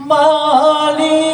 মালিক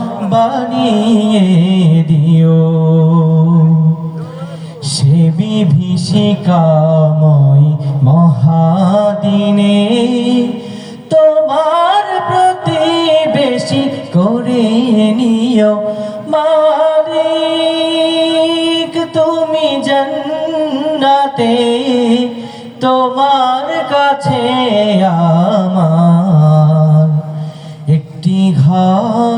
বানিয়ে দিও। সে বিভীষিকাময় মহাদিনে তোমার প্রতিবেশী করে নিও। মালিক, তুমি জন্নাতে, তোমার কাছে আমার একটি ঘর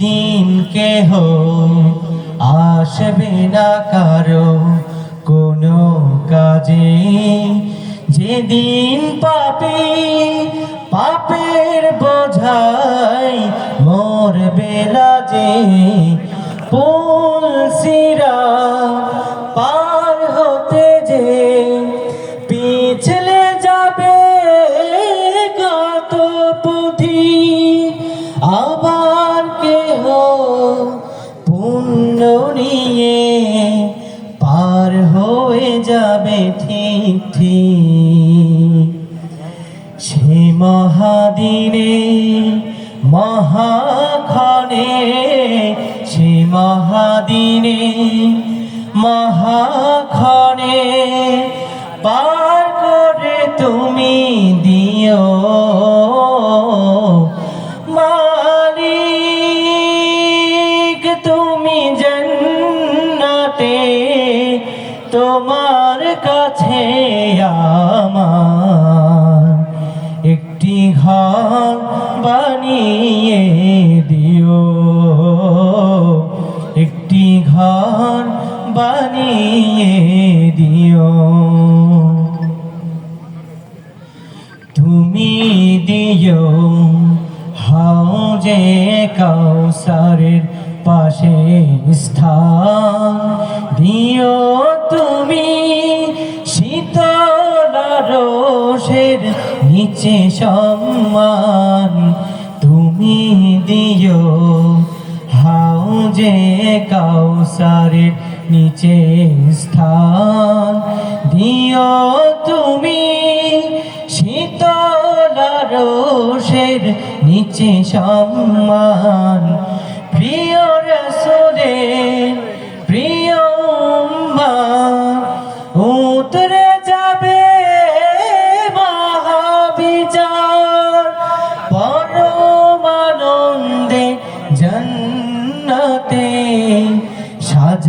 যেদিন কেহ আসবে না কারও কোনো কাজে। যেদিন পাপি, পাপের বোঝাই মোর বেলা যে। পুল ঠিক ঠিক। সে মহাদিনে মহাক্ষণে সে মহাদিনে মহাক্ষণে কাছে আমার। একটি ঘর বানিয়ে দিও। একটি ঘর বানিয়ে দিও। তুমি দিও হাউজে কাউসারের পাশে স্থান। দিও তুমি রোষের নিচে সম্মান তুমি দিও। হাও হাউজে কাউসারের নিচে স্থান দিও তুমি। শীতল রোষের নিচে সম্মান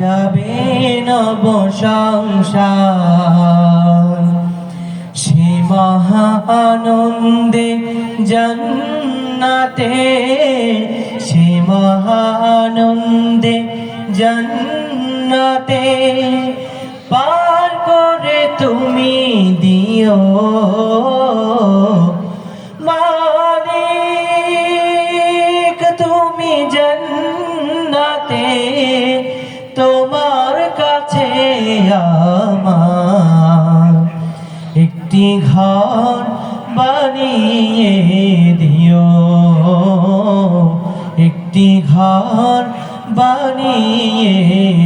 সাজাবে নব সংসার। সে মহানন্দে জন্নাতে সে মহানন্দে জন্নাতে পার করে তুমি দিও। তোমার কাছে আমার একটি ঘর বানিয়ে দিও। একটি ঘর বানিয়ে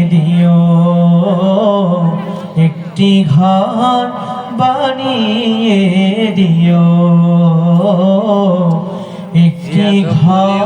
দিও। একটি ঘর বানিয়ে দিও। একটি ঘর